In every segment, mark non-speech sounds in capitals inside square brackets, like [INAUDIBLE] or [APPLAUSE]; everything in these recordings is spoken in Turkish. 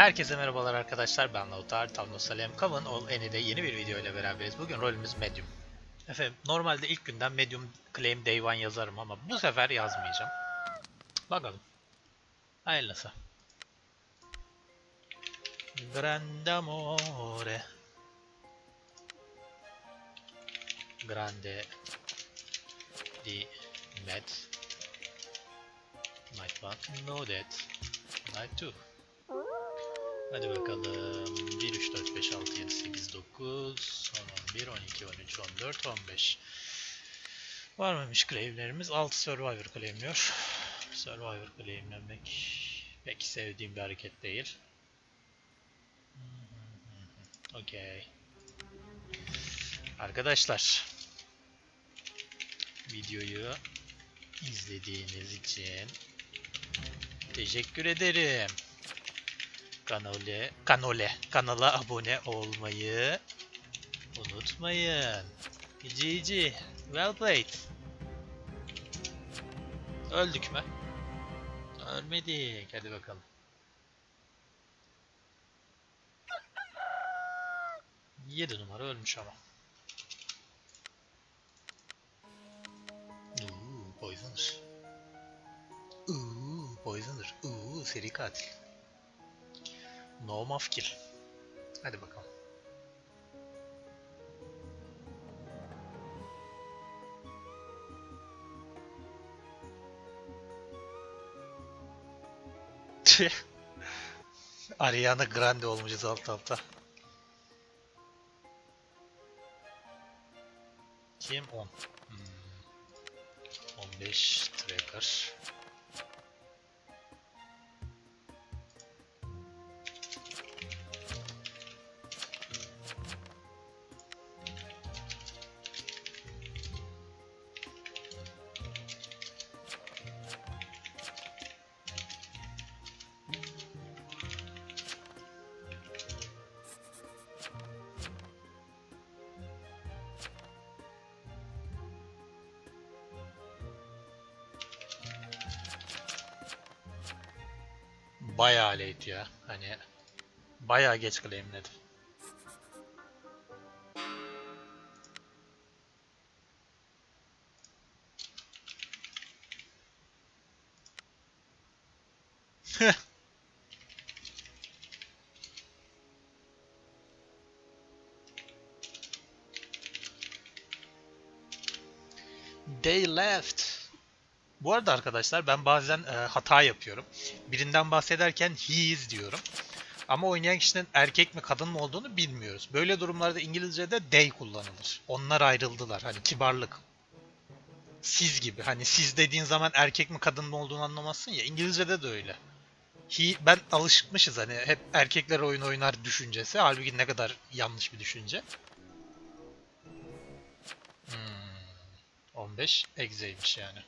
Herkese merhabalar arkadaşlar ben Lautar Tavno Salem Kavun Ol Eni'de yeni bir video ile beraberiz. Bugün rolümüz Medium. Efendim normalde ilk günden Medium Claim Day One yazarım ama bu sefer yazmayacağım. Bakalım. Hayırlısı. Grande amore. Grande di med. Night 1, no that. Night 2. Hadi bakalım. 1, 3, 4, 5, 6, 7, 8, 9, 10, 11, 12, 13, 14, 15. Var mıymış claimlerimiz? 6 Survivor claimliyor. Survivor claimlemek pek sevdiğim bir hareket değil. Okey. Arkadaşlar. Videoyu izlediğiniz için teşekkür ederim. Kanale, kanale, kanala abone olmayı unutmayın. GG, well played. Öldük mü? Ölmedik. Hadi bakalım. Yedi numara ölmüş ama. Uuu, poisoner. Uuu, poisoner. Uuu, seri katil. No mafkil. Hadi bakalım. [LAUGHS] Ariana Grande olmuşuz alt alta. Kim? 10. Hmm. 15 tracker. Bayağı late ya. Hani bayağı geç claimledim. They left. Bu arada arkadaşlar ben bazen e, hata yapıyorum. Birinden bahsederken he diyorum. Ama oynayan kişinin erkek mi kadın mı olduğunu bilmiyoruz. Böyle durumlarda İngilizce'de they kullanılır. Onlar ayrıldılar. Hani kibarlık. Siz gibi. Hani siz dediğin zaman erkek mi kadın mı olduğunu anlamazsın ya. İngilizce'de de öyle. He, ben alışmışız hani hep erkekler oyun oynar düşüncesi. Halbuki ne kadar yanlış bir düşünce. Hmm, 15 egzeymiş yani.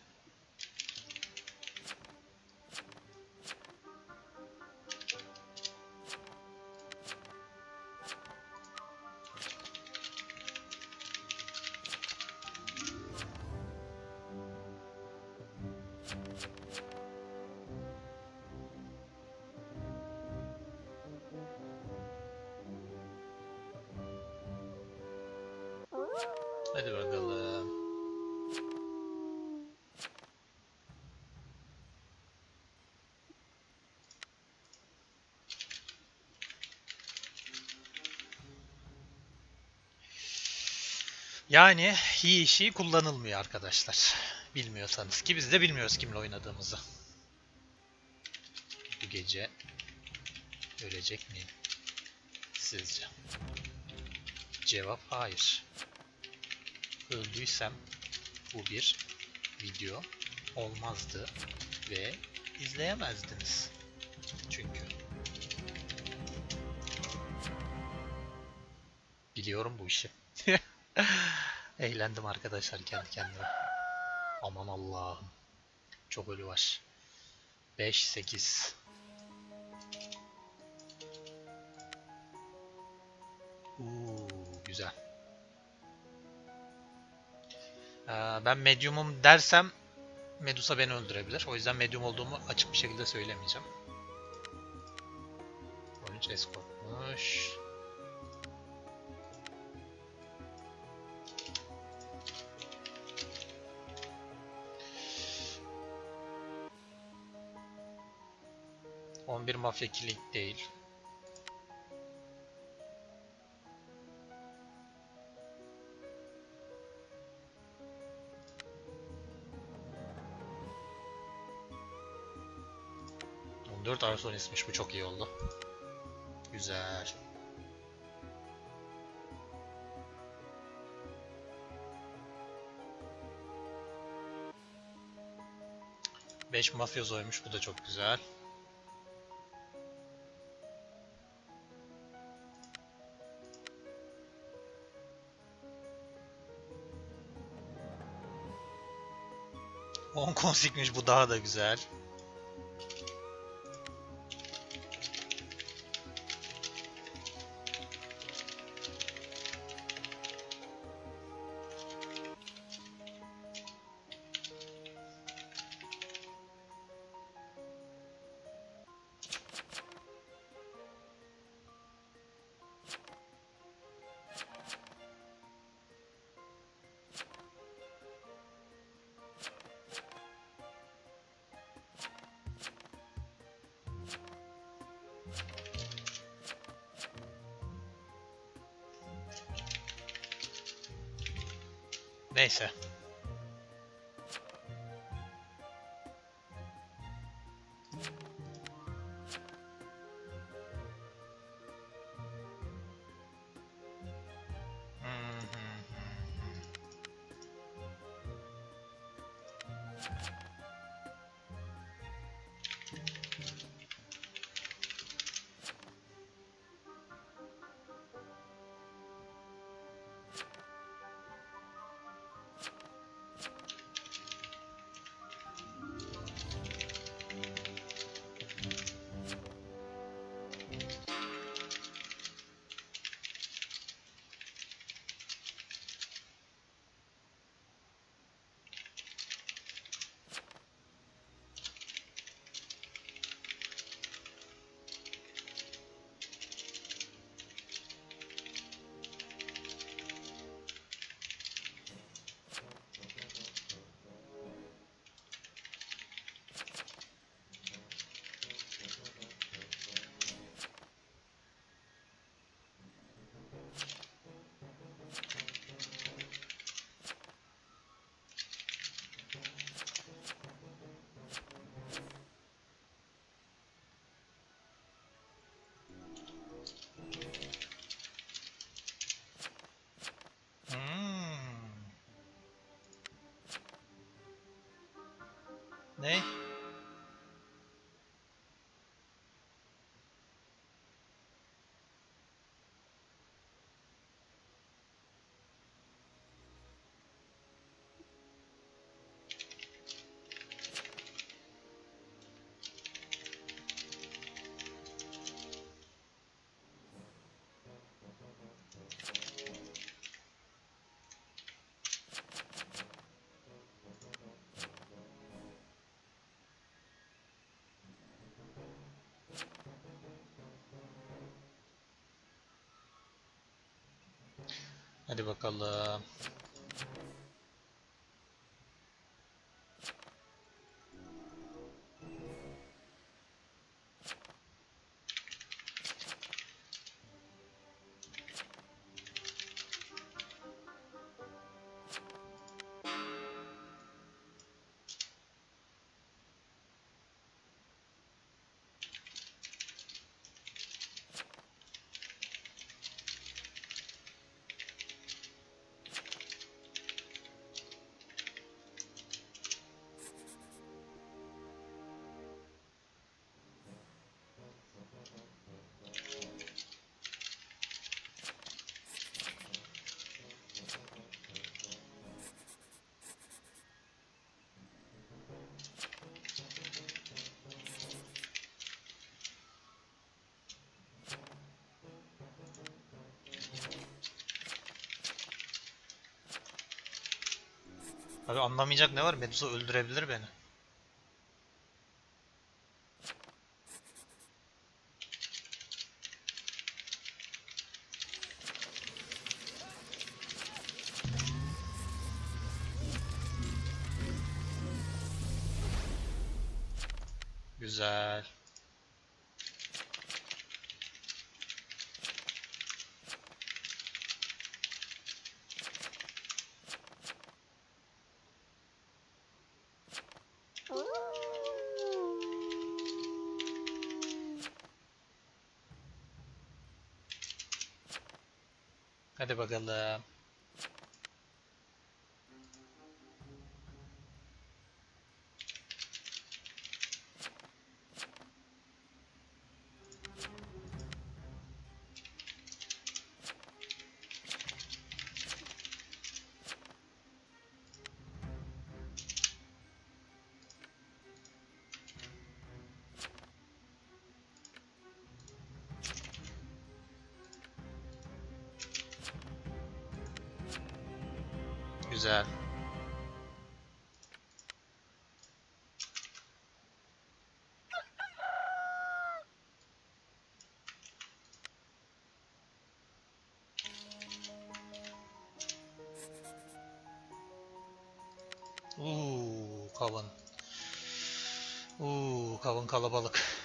Yani he işi kullanılmıyor arkadaşlar. Bilmiyorsanız ki biz de bilmiyoruz kimle oynadığımızı. Bu gece ölecek miyim? Sizce? Cevap hayır öldüysem bu bir video olmazdı ve izleyemezdiniz. Çünkü biliyorum bu işi. [LAUGHS] Eğlendim arkadaşlar kendi kendime. Aman Allah'ım. Çok ölü var. 5 8 Uuu güzel. Ee, ben medium'um dersem Medusa beni öldürebilir. O yüzden medium olduğumu açık bir şekilde söylemeyeceğim. O Genç On bir mafya killing değil. On dört Arsonis'miş bu çok iyi oldu. Güzel. Beş mafyozoymuş bu da çok güzel. Konsikmiş bu daha da güzel. Neyse. Thank you. Mm-hmm. Ne? Hadi bakalım. Abi anlamayacak ne var? Medusa öldürebilir beni. Hadi bakalım. Güzel. Uuu kavun. Uuu kavun kalabalık.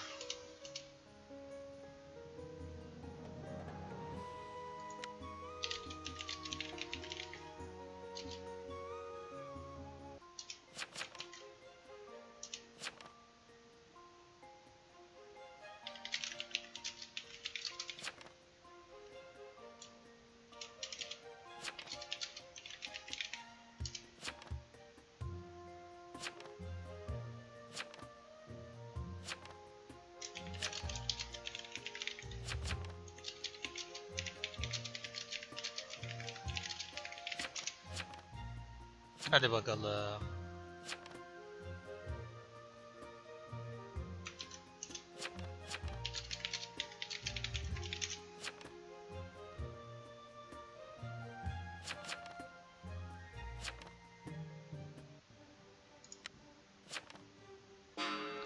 Hadi bakalım.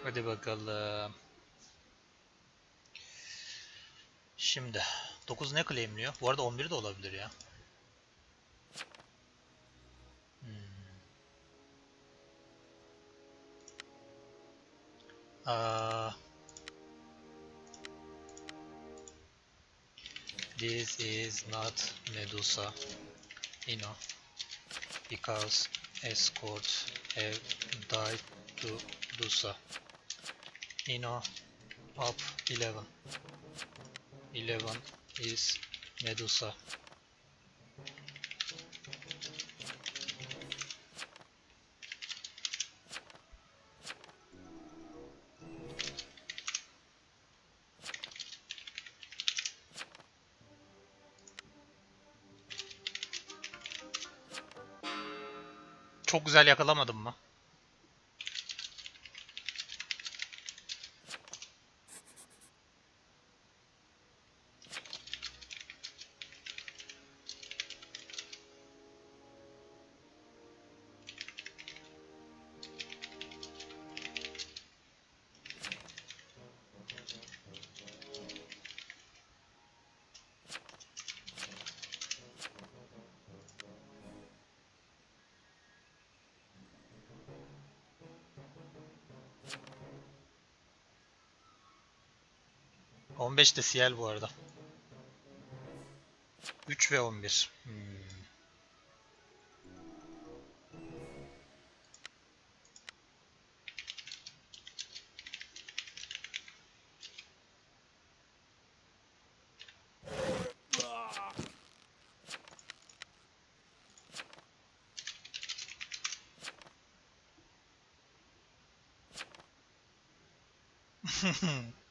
Hadi bakalım. Şimdi 9 ne claimliyor? Bu arada 11 de olabilir ya. This is not Medusa, you know, because escorts have died to Dusa. You know, up 11. 11 is Medusa. Çok güzel yakalamadım mı? On beş de Ciel bu arada. 3 ve 11. Hmm. Tüh. [LAUGHS] [LAUGHS]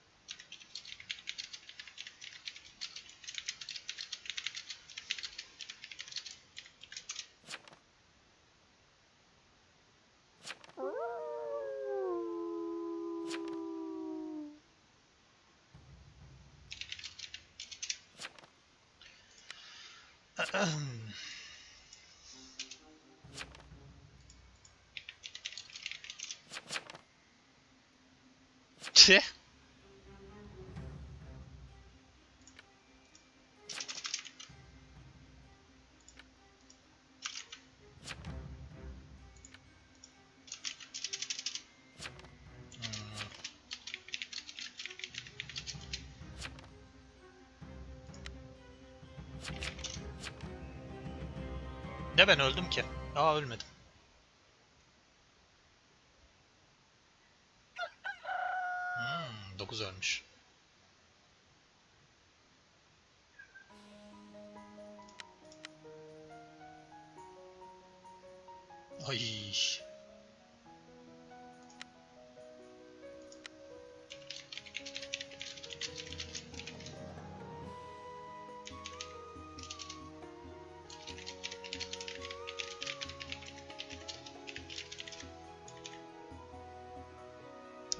De ben öldüm ki. Aa ölmedim.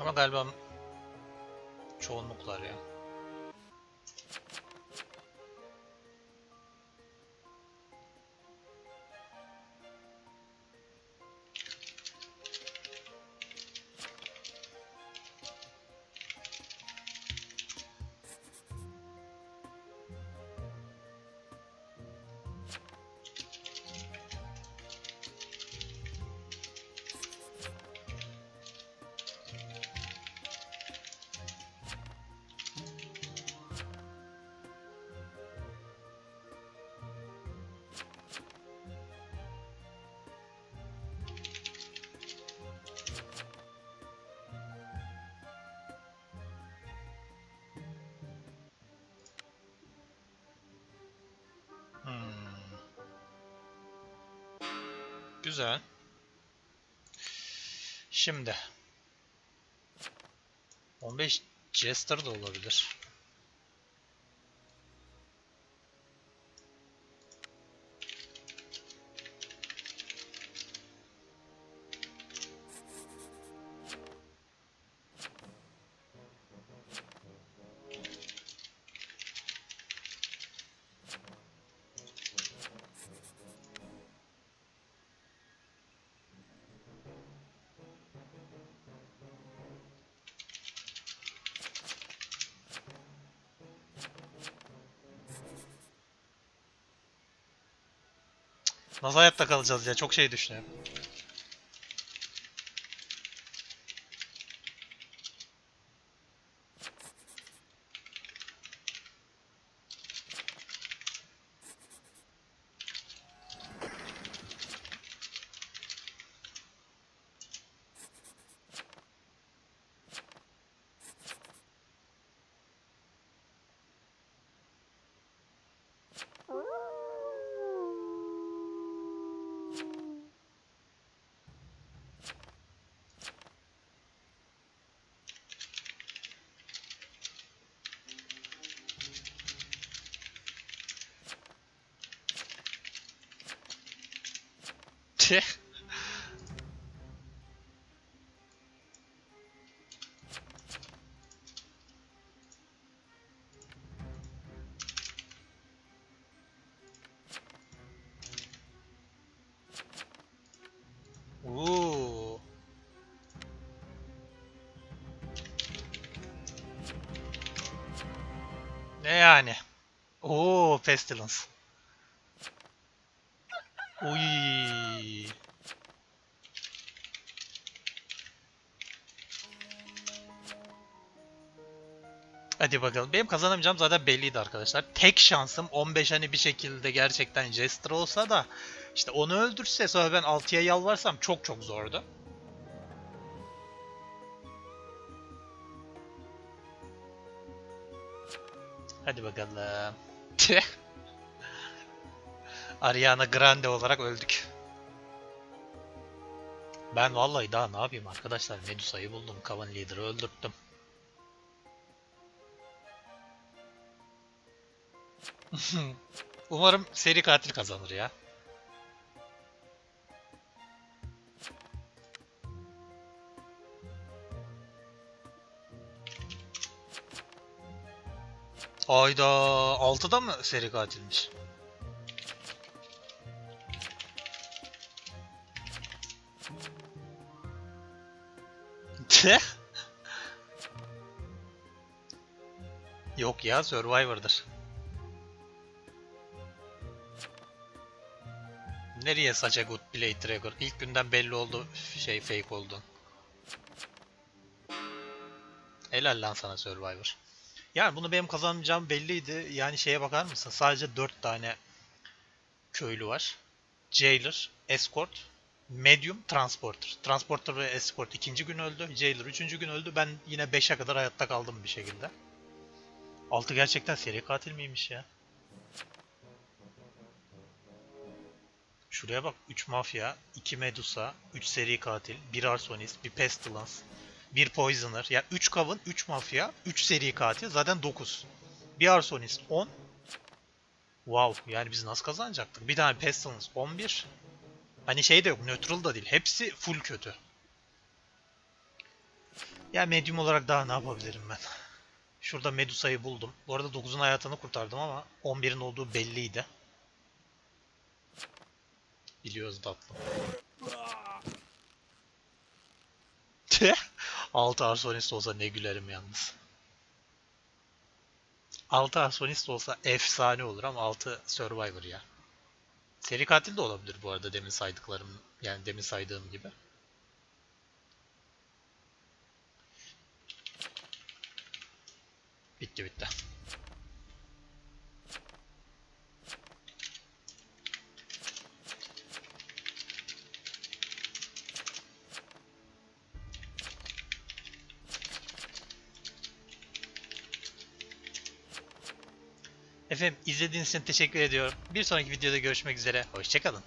Ama galiba çoğunluklar ya. Güzel. Şimdi 15 Jester da olabilir. Nasıl hayatta kalacağız ya? Çok şey düşünüyorum. Tüh. Oo. Ne yani? Oo, Pestilence. Hadi bakalım. Benim kazanamayacağım zaten belliydi arkadaşlar. Tek şansım 15 hani bir şekilde gerçekten Jester olsa da işte onu öldürse sonra ben 6'ya yalvarsam çok çok zordu. Hadi bakalım. [LAUGHS] Ariana Grande olarak öldük. Ben vallahi daha ne yapayım arkadaşlar Medusa'yı buldum. Kavan Leader'ı öldürttüm. [LAUGHS] Umarım seri katil kazanır ya. Ayda 6'da mı seri katilmiş? Yok ya Survivor'dır. Nereye saça good play trigger? İlk günden belli oldu şey fake oldu. Helal lan sana Survivor. Yani bunu benim kazanacağım belliydi. Yani şeye bakar mısın? Sadece 4 tane köylü var. Jailer, Escort, Medium, Transporter. Transporter ve Escort ikinci gün öldü. Jailer üçüncü gün öldü. Ben yine 5'e kadar hayatta kaldım bir şekilde. 6 gerçekten seri katil miymiş ya? Şuraya bak 3 mafya, 2 medusa, 3 seri katil, 1 arsonist, 1 pestilence, 1 poisoner. Yani 3 kavun, 3 mafya, 3 seri katil zaten 9. 1 arsonist 10. Wow yani biz nasıl kazanacaktık? Bir tane pestilence 11. Hani şey de yok neutral da değil. Hepsi full kötü. Ya medium olarak daha ne yapabilirim ben? Şurada Medusa'yı buldum. Bu arada 9'un hayatını kurtardım ama 11'in olduğu belliydi. Biliyoruz tatlım. [LAUGHS] 6 arsonist olsa ne gülerim yalnız. 6 arsonist olsa efsane olur ama 6 survivor ya. Seri katil de olabilir bu arada demin saydıklarım yani demin saydığım gibi. Bitti bitti. Efendim izlediğiniz için teşekkür ediyorum. Bir sonraki videoda görüşmek üzere. Hoşçakalın.